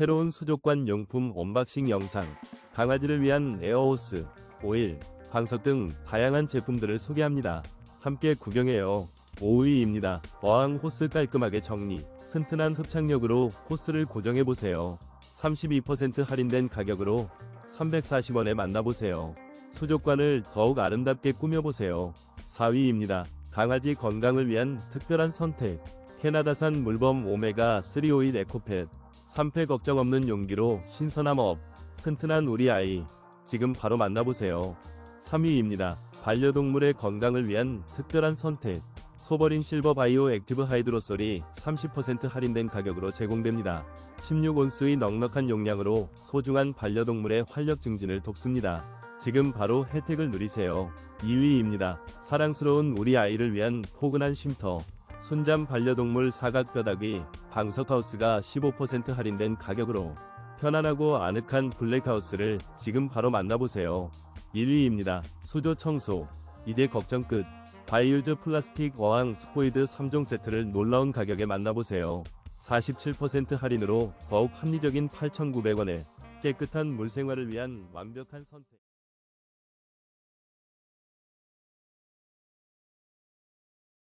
새로운 수족관 용품 언박싱 영상, 강아지를 위한 에어호스, 오일, 방석 등 다양한 제품들을 소개합니다. 함께 구경해요. 5위입니다. 어항 호스 깔끔하게 정리, 튼튼한 흡착력으로 호스를 고정해보세요. 32% 할인된 가격으로 340원에 만나보세요. 수족관을 더욱 아름답게 꾸며보세요. 4위입니다. 강아지 건강을 위한 특별한 선택. 캐나다산 물범 오메가 3 오일 에코펫. 3패 걱정 없는 용기로 신선함 업. 튼튼한 우리 아이. 지금 바로 만나보세요. 3위입니다. 반려동물의 건강을 위한 특별한 선택. 소버린 실버 바이오 액티브 하이드로솔이 30% 할인된 가격으로 제공됩니다. 16온수의 넉넉한 용량으로 소중한 반려동물의 활력 증진을 돕습니다. 지금 바로 혜택을 누리세요. 2위입니다. 사랑스러운 우리 아이를 위한 포근한 쉼터. 순잠 반려동물 사각뼈다귀 방석하우스가 15% 할인된 가격으로 편안하고 아늑한 블랙하우스를 지금 바로 만나보세요. 1위입니다. 수조 청소. 이제 걱정 끝. 바이유즈 플라스틱 어항 스포이드 3종 세트를 놀라운 가격에 만나보세요. 47% 할인으로 더욱 합리적인 8,900원에 깨끗한 물생활을 위한 완벽한 선택.